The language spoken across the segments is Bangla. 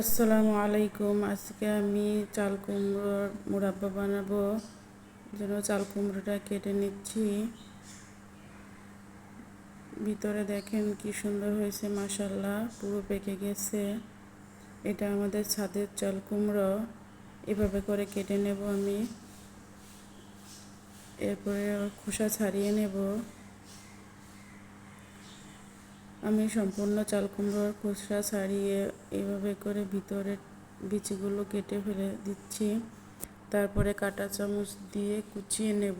আসসালামু আলাইকুম। আজকে আমি চাল কুমড়োর মুরাব্বা বানাবো। জন্য চাল কুমড়োটা কেটে নিচ্ছি। ভিতরে দেখেন কি সুন্দর হয়েছে মাসাল্লাহ পুরো পেকে গেছে। এটা আমাদের ছাদের চাল কুমড়ো। এভাবে করে কেটে নেব আমি। এরপরে খোসা ছাড়িয়ে নেব। আমি সম্পূর্ণ চাল কুমড়োর খোসা ছাড়িয়ে এভাবে করে ভিতরের বিচিগুলো কেটে ফেলে দিচ্ছি। তারপরে কাটা চামচ দিয়ে কুচিয়ে নেব।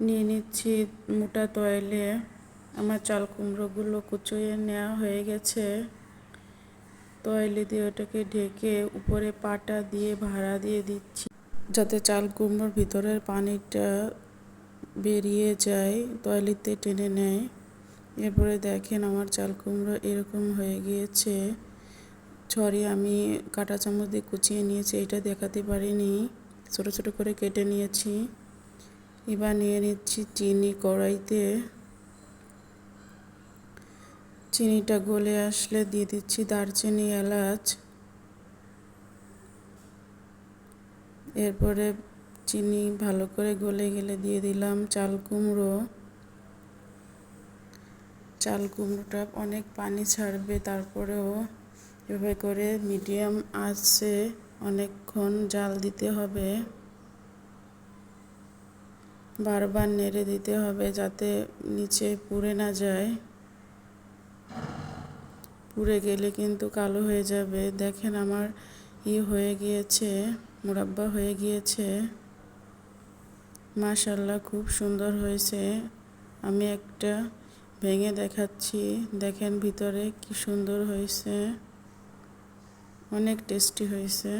নিয়ে নিচ্ছি মোটা তয়েলে আমার চাল কুমড়োগুলো কুচিয়ে নেওয়া হয়ে গেছে। তয়েলে দিয়ে ওটাকে ঢেকে উপরে পাটা দিয়ে ভাড়া দিয়ে দিচ্ছি। যাতে চাল কুমড়োর ভিতরের পানিটা বেরিয়ে যায় তয়লিতে টেনে নেয়। এরপরে দেখেন আমার চাল কুমড়ো এরকম হয়ে গিয়েছে। ছড়ি আমি কাটা চামচ দিয়ে কুচিয়ে নিয়েছি, এটা দেখাতে পারিনি। ছোটো ছোটো করে কেটে নিয়েছি। এবার নিয়ে নিচ্ছি চিনি কড়াইতে। চিনিটা গলে আসলে দিয়ে দিচ্ছি দারচিনি, এলাচ। এরপরে চিনি ভালো করে গলে গেলে দিয়ে দিলাম চাল কুমড়ো। চাল কুমড়োটা অনেক পানি ছাড়বে, তারপরেও এভাবে করে মিডিয়াম আছে অনেকক্ষণ জাল দিতে হবে। বারবার নেড়ে দিতে হবে যাতে নিচে পুড়ে না যায়। পুড়ে গেলে কিন্তু কালো হয়ে যাবে। দেখেন আমার ই হয়ে গিয়েছে, মোরাব্বা হয়ে গিয়েছে। মাশাল্লাহ খুব সুন্দর হয়েছে। আমি একটা ভেঙে দেখাচ্ছি। দেখেন ভিতরে কি সুন্দর হয়েছে। অনেক টেস্টি হয়েছে।